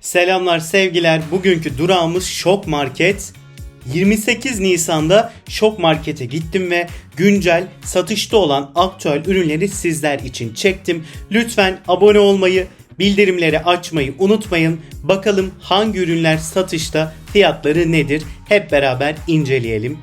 Selamlar sevgiler. Bugünkü durağımız Şok Market. 28 Nisan'da Şok Market'e gittim ve güncel satışta olan aktüel ürünleri sizler için çektim. Lütfen abone olmayı, bildirimleri açmayı unutmayın. Bakalım hangi ürünler satışta, fiyatları nedir? Hep beraber inceleyelim.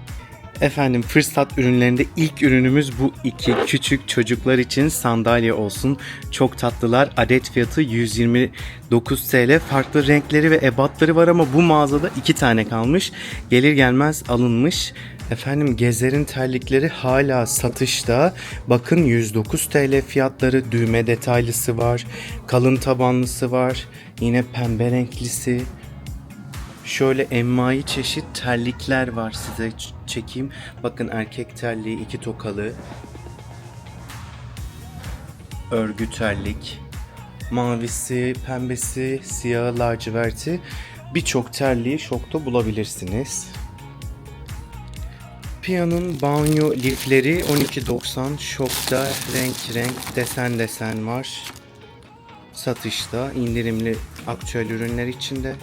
Efendim fırsat ürünlerinde ilk ürünümüz bu iki küçük çocuklar için sandalye olsun. Çok tatlılar. Adet fiyatı 129 TL. Farklı renkleri ve ebatları var ama bu mağazada iki tane kalmış. Gelir gelmez alınmış. Efendim Gezer'in terlikleri hala satışta. Bakın 109 TL fiyatları. Düğme detaylısı var. Kalın tabanlısı var. Yine pembe renklisi. Şöyle envai çeşit terlikler var size çekeyim. Bakın erkek terliği iki tokalı. Örgü terlik. Mavisi, pembesi, siyahı, laciverti. Birçok terliği şokta bulabilirsiniz. Piyanın banyo lifleri 12.90 şokta renk renk desen desen var. Satışta indirimli aktüel ürünler içinde.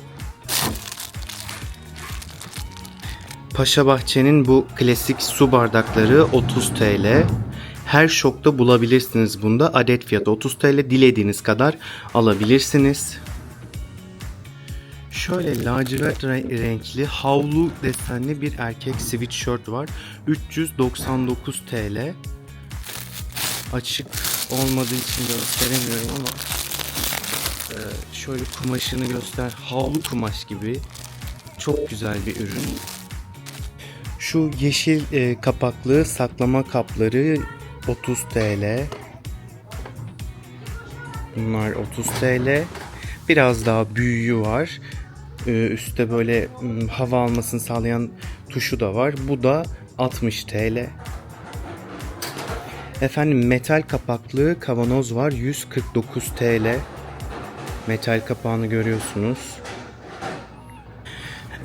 Paşa Bahçe'nin bu klasik su bardakları 30 TL. Her şokta bulabilirsiniz bunda. Adet fiyatı 30 TL. Dilediğiniz kadar alabilirsiniz. Şöyle lacivert re- renkli havlu desenli bir erkek sweatshirt var. 399 TL. Açık olmadığı için gösteremiyorum ama e, şöyle kumaşını göster. Havlu kumaş gibi. Çok güzel bir ürün. Şu yeşil e, kapaklı saklama kapları 30 TL. Bunlar 30 TL. Biraz daha büyüğü var. Ee, üstte böyle hava almasını sağlayan tuşu da var. Bu da 60 TL. Efendim metal kapaklı kavanoz var 149 TL. Metal kapağını görüyorsunuz.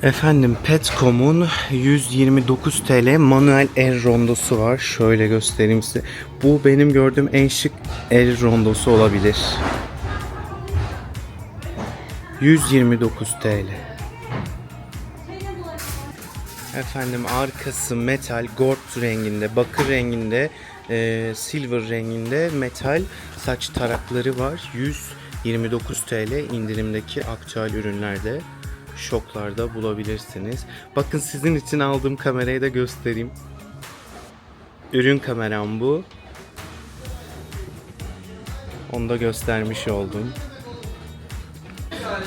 Efendim Petcom'un 129 TL manuel el rondosu var. Şöyle göstereyim size. Bu benim gördüğüm en şık el rondosu olabilir. 129 TL. Efendim arkası metal gold renginde, bakır renginde, e, silver renginde metal saç tarakları var. 129 TL indirimdeki aktüel ürünlerde şoklarda bulabilirsiniz. Bakın sizin için aldığım kamerayı da göstereyim. Ürün kameram bu. Onu da göstermiş oldum.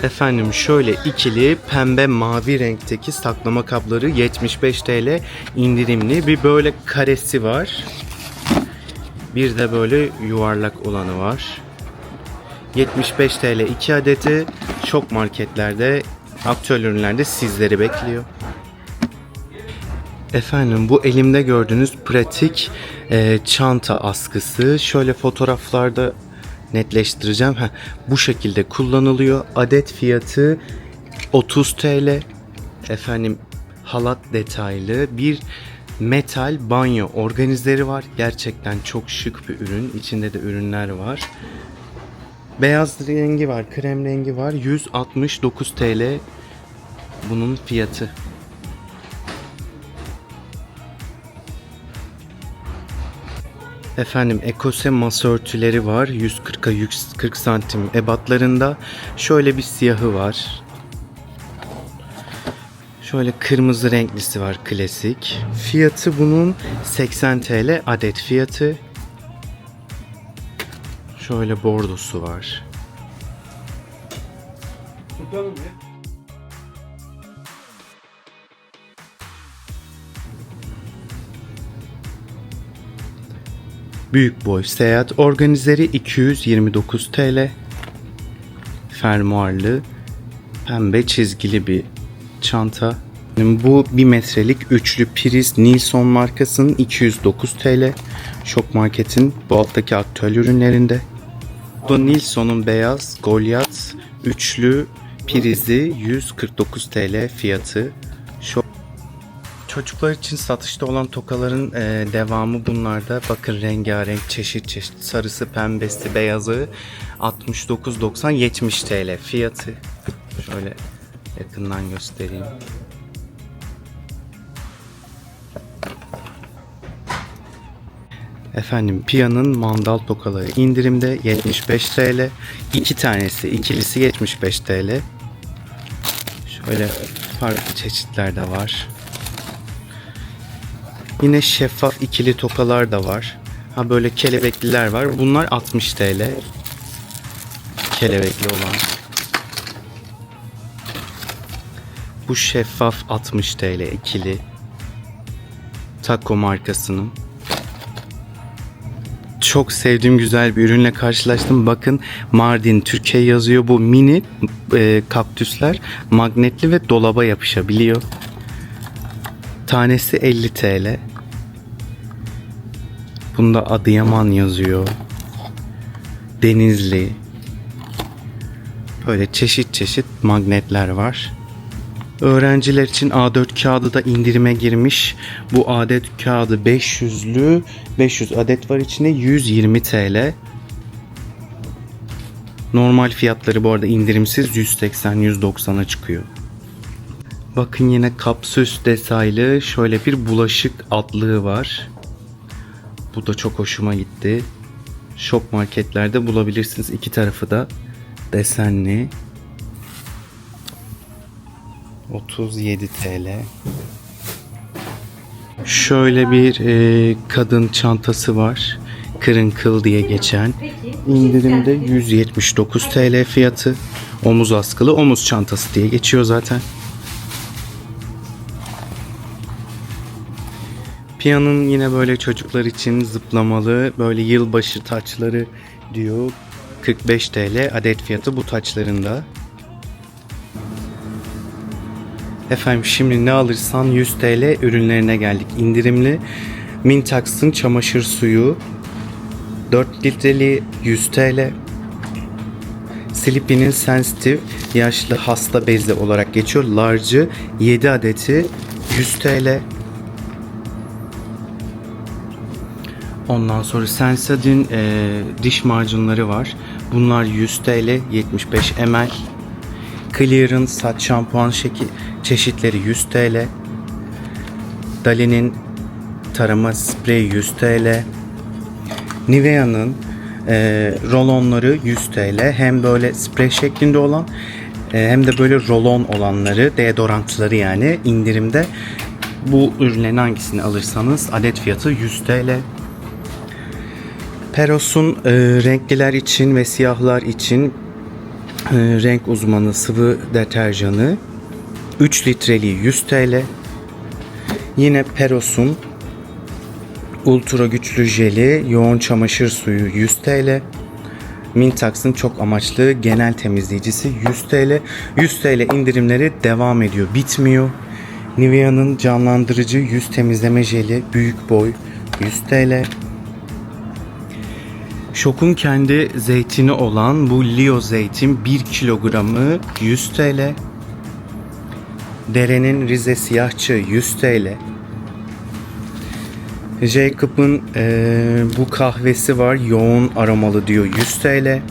Efendim şöyle ikili pembe mavi renkteki saklama kapları 75 TL indirimli bir böyle karesi var. Bir de böyle yuvarlak olanı var. 75 TL 2 adeti şok marketlerde aktüel ürünlerde sizleri bekliyor. Efendim bu elimde gördüğünüz pratik e, çanta askısı. Şöyle fotoğraflarda netleştireceğim. Heh, bu şekilde kullanılıyor. Adet fiyatı 30 TL. Efendim halat detaylı bir metal banyo organizleri var. Gerçekten çok şık bir ürün. İçinde de ürünler var. Beyaz rengi var, krem rengi var. 169 TL bunun fiyatı. Efendim ekose masa örtüleri var. 140'a 140 santim ebatlarında. Şöyle bir siyahı var. Şöyle kırmızı renklisi var klasik. Fiyatı bunun 80 TL adet fiyatı. Şöyle bordosu var. Büyük boy seyahat organizeri 229 TL. Fermuarlı pembe çizgili bir çanta. Bu 1 metrelik üçlü priz Nilsson markasının 209 TL. Şok Market'in bu alttaki aktüel ürünlerinde. Da Nilsson'un beyaz Goliath üçlü prizi 149 TL fiyatı. Şok Çocuklar için satışta olan tokaların e, devamı bunlarda. Bakın rengarenk çeşit çeşit. Sarısı, pembesi, beyazı 69.90 70 TL fiyatı. Şöyle yakından göstereyim. Efendim Pia'nın mandal tokaları indirimde 75 TL. İki tanesi ikilisi 75 TL. Şöyle farklı çeşitler de var. Yine şeffaf ikili tokalar da var. Ha böyle kelebekliler var. Bunlar 60 TL. Kelebekli olan. Bu şeffaf 60 TL ikili. Taco markasının. Çok sevdiğim güzel bir ürünle karşılaştım. Bakın Mardin Türkiye yazıyor. Bu mini e, kaktüsler magnetli ve dolaba yapışabiliyor. Tanesi 50 TL. Bunda Adıyaman yazıyor. Denizli. Böyle çeşit çeşit magnetler var. Öğrenciler için A4 kağıdı da indirime girmiş. Bu adet kağıdı 500'lü 500 adet var içinde 120 TL. Normal fiyatları bu arada indirimsiz 180-190'a çıkıyor. Bakın yine kapsüs detaylı şöyle bir bulaşık altlığı var. Bu da çok hoşuma gitti. Şok marketlerde bulabilirsiniz. iki tarafı da desenli. 37 TL. Şöyle bir e, kadın çantası var. Kırın kıl diye geçen. İndirimde 179 TL fiyatı. Omuz askılı omuz çantası diye geçiyor zaten. Piyanın yine böyle çocuklar için zıplamalı böyle yılbaşı taçları diyor. 45 TL adet fiyatı bu taçlarında. Efendim şimdi ne alırsan 100 TL ürünlerine geldik. İndirimli Mintax'ın çamaşır suyu 4 litreli 100 TL. Sleepy'nin Sensitive yaşlı hasta bezi olarak geçiyor. Large'ı 7 adeti 100 TL. Ondan sonra Sensodyne e, diş macunları var. Bunlar 100 TL 75 ml. Clear'ın saç şampuan şeki çeşitleri 100 TL. Dali'nin tarama spreyi 100 TL. Nivea'nın e, rolonları 100 TL. Hem böyle sprey şeklinde olan e, hem de böyle rolon olanları, deodorantları yani indirimde. Bu ürünlerin hangisini alırsanız adet fiyatı 100 TL. Peros'un e, renkliler için ve siyahlar için renk uzmanı sıvı deterjanı 3 litreliği 100 TL. Yine Peros'un ultra güçlü jeli yoğun çamaşır suyu 100 TL. Mintax'ın çok amaçlı genel temizleyicisi 100 TL. 100 TL indirimleri devam ediyor, bitmiyor. Nivea'nın canlandırıcı yüz temizleme jeli büyük boy 100 TL. Şok'un kendi zeytini olan bu Leo zeytin 1 kilogramı 100 TL. Derenin Rize siyahçı 100 TL. Jacob'ın eee, bu kahvesi var yoğun aromalı diyor 100 TL.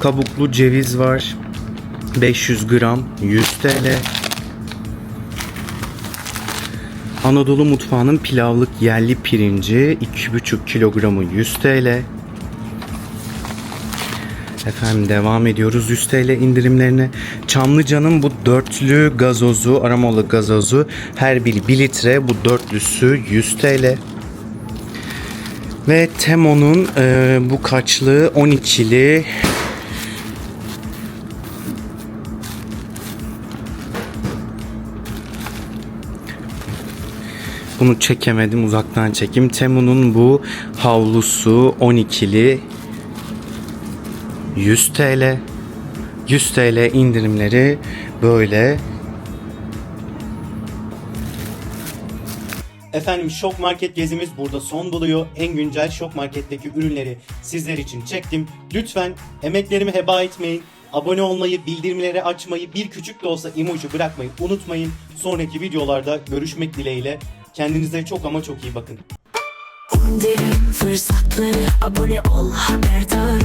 Kabuklu ceviz var 500 gram 100 TL. Anadolu mutfağının pilavlık yerli pirinci 2,5 kilogramı 100 TL. Efendim devam ediyoruz 100 TL indirimlerine. Çamlıca'nın bu dörtlü gazozu, aromalı gazozu her biri 1 litre. Bu dörtlüsü 100 TL. Ve Temo'nun e, bu kaçlı 12'li Bunu çekemedim uzaktan çekim. Temu'nun bu havlusu 12'li 100 TL. 100 TL indirimleri böyle. Efendim Şok Market gezimiz burada son buluyor. En güncel Şok Market'teki ürünleri sizler için çektim. Lütfen emeklerimi heba etmeyin. Abone olmayı, bildirimleri açmayı, bir küçük de olsa emoji bırakmayı unutmayın. Sonraki videolarda görüşmek dileğiyle. Kendinize çok ama çok iyi bakın. İndirim fırsatları abone ol haberdar